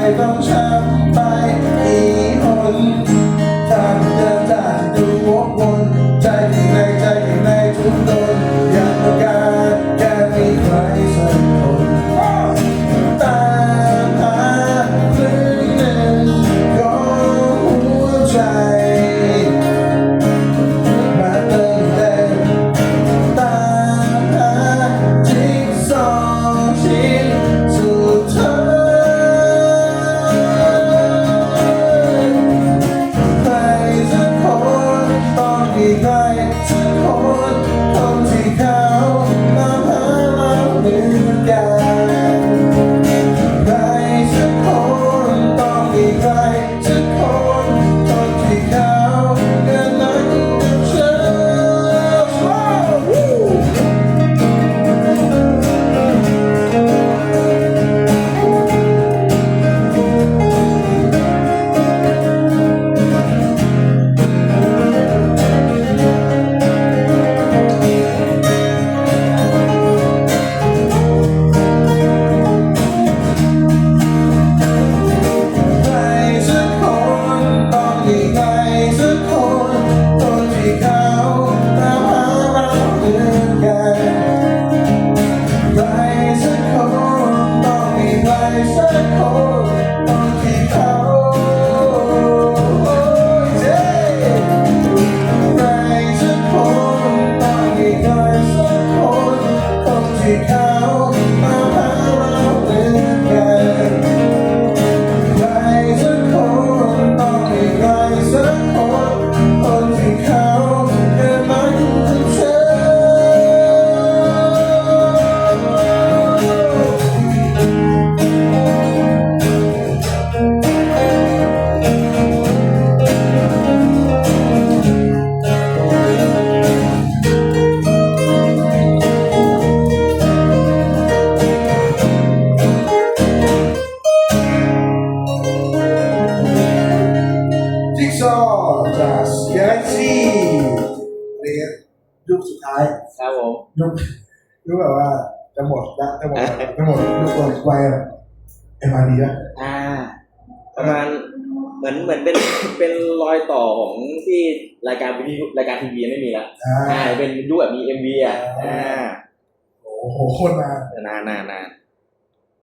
在风中。 อย่างนั้อะไรเงี้ยยุคสุดท้ายครับผมยุคยุคแบบว่าจะหมดละจะหมดจะหมดยุคหมดไปอะเอ็มาดีละอ่า ประมาณเหมือนเหมือนเป็นเป็นรอยต่อของที่รายการวิทยุรายการทีวีไม่มีละอ่าเป็นยุคแบบมีเอ็มวีอะอ่าโอ้โหโคตรนานนานนานนาน